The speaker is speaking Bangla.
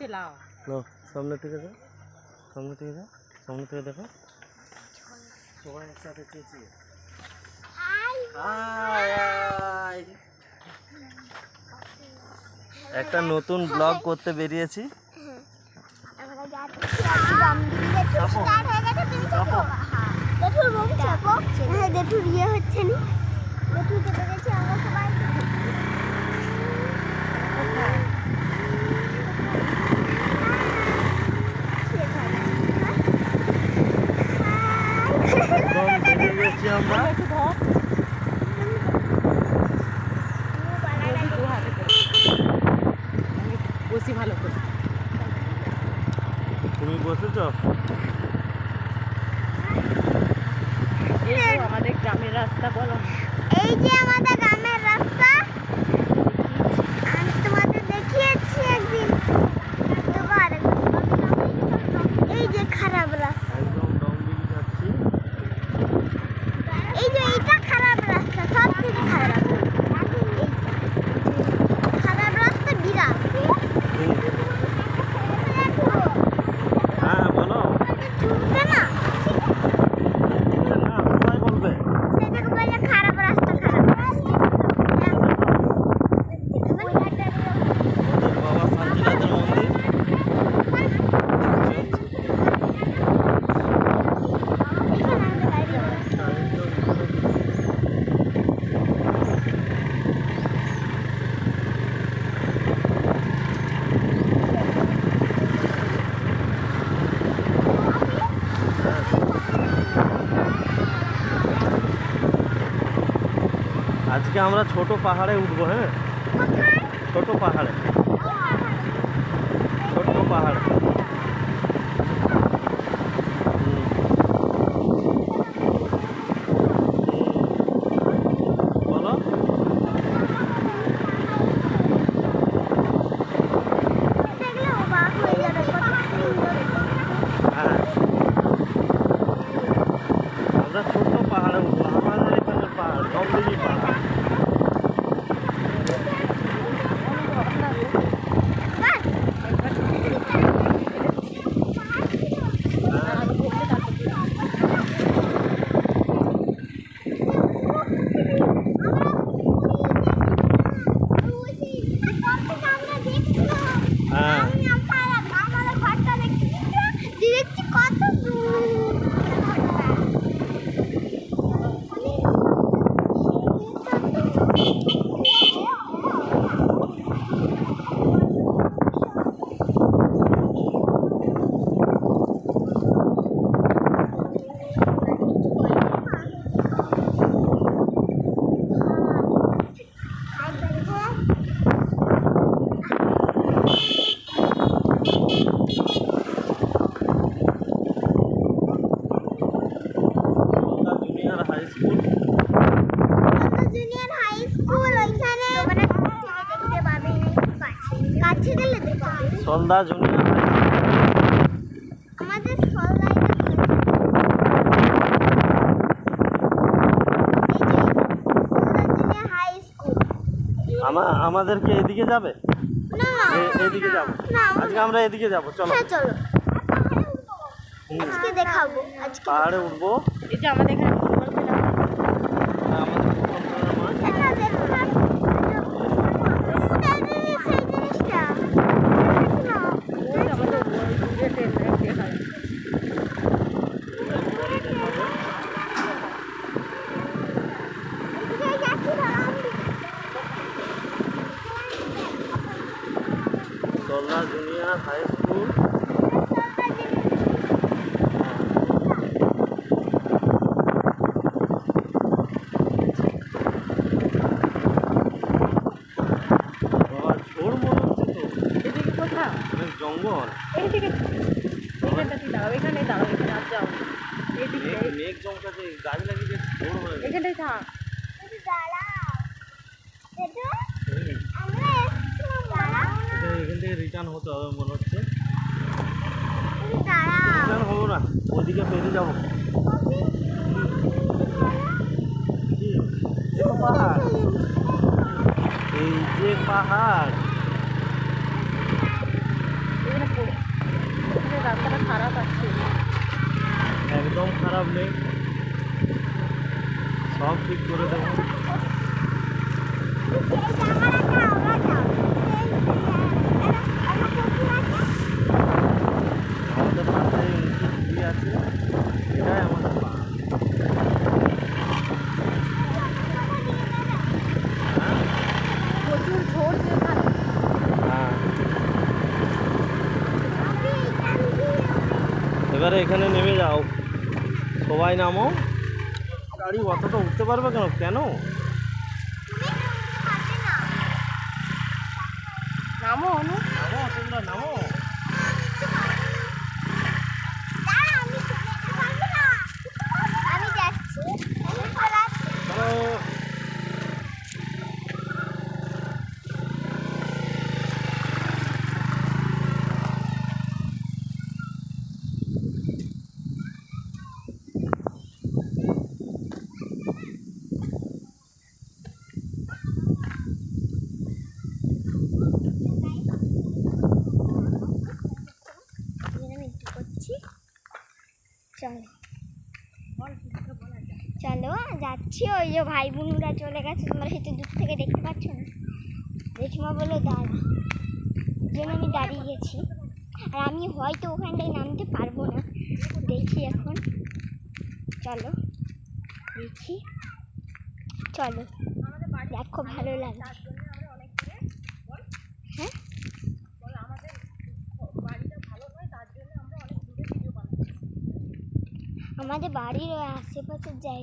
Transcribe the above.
হচ্ছে নো সামনে থেকে যাও সামনে থেকে যাও সামনে থেকে দেখো সবাই একসাথে চেঁচিয়ে। একটা নতুন ব্লগ করতে বেরিয়েছি আমরা যাচ্ছি আজকে দমদমিতে তো start হয়ে গেছে, তুমি চাপো। হ্যাঁ, জেঠুর room চাপো। হ্যাঁ, জেঠুর ইয়ে হচ্ছে নি। জেঠু চেপে গেছে, আমরা সবাই একদম বেরিয়ে গেছি আমরা একটু ধর বসি দু হাতে করে। আমি বসি ভালো করে তুমি বসেছো এই তো আমাদের গ্রামের রাস্তা বলো। এই যে আমাদের গ্রামের রাস্তা আমি তোমাদের দেখিয়েছি একদিন দুবার এই যে খারাপ রাস্তা একদম ডংডিলি যাচ্ছি এই যে এইটা খারাপ রাস্তা সব থেকে খারাপ এইটা। খারাপ রাস্তা বিরাট হুম। হ্যাঁ বলো ঢুকবে না না কোথায় বলবে সেটাকে বলে খারাপ রাস্তা খারাপ রাস্তা বাবা শান্তিনাথের মন্দির আজকে আমরা ছোট পাহাড়ে উঠবো হ্যাঁ? ছোট পাহাড়ে। ছোট পাহাড়ে। হয়ে। আমরা ছোট পাহাড়ে উঠবো, আমাদের এখানে পাহাড় পাহাড় বাস হ্যাঁ দেখছি কত দূর junior high school junior high school ওইখানে মানে দূর থেকে দেখতে পাবে কাছে কাছে গেলে দেখতে পাবে সন্ধ্যা জুনিয়র হাই আমাদের সল্লাইটা জুনিয়র হাই স্কুল। আমা আমাদেরকে এদিকে যাবে? এদিকে যাব। না আজকে আমরা এদিকে যাব চলো। হ্যাঁ চলো। আজকে দেখাবো পাহাড়ে উঠবো। এই যে আমাদের এখানে ফুটবল খেলা হয়। আমাদের ফুটবল খেলার মাঠ। দেখা দেখো না এই যে সেই জিনিসটা না ওই আমাদের ওই দূরে ট্রেন লাইন দেখা যায়। সেই যাচ্ছি দাঁড়াও সন্ধ্যা জুনিয়র হাই স্কুল বাবা ঝোড় মনে হচ্ছে তো এদিকে কোথাও অনেক জঙ্গল? এইদিকে এখানটাতে দাঁড়াও এখানে দাঁড়াও এখানে আর যাও এইদিকে মেঘ জমকাতে গাছ লাগিয়ে এখানটাই থাক। এখান থেকে রিটার্ন হতে হবে মনে হচ্ছে। একটু দাঁড়াও। রিটার্ন হব না ওইদিকে পেরিয়ে যাব। এই যে পাহাড়। খারাপ আছে। একদম খারাপ নেই। সব ঠিক করে দেবো। এখানে নেমে যাও। সবাই নামো। গাড়ি অতটা উঠতে পারবে কেন? কেন? নামো নামো তোমরা নামো আমি যাচ্ছি আমি চলে আসছি চলো এখানে আমি কি করছি চলো। চলো যাচ্ছি ওই যে ভাই বোনরা চলে গেছে তোমরা সেটা দূর থেকে দেখতে পাচ্ছ না? জেঠিমা বলল দাঁড়া জন্য আমি দাঁড়িয়ে গেছি। আর আমি হয়তো ওখানটায় নামতে পারব না। দেখি এখন। চলো দেখি। চলো দেখো ভালো লাগছে। আমাদের বাড়ির ওই আশেপাশের জায়গা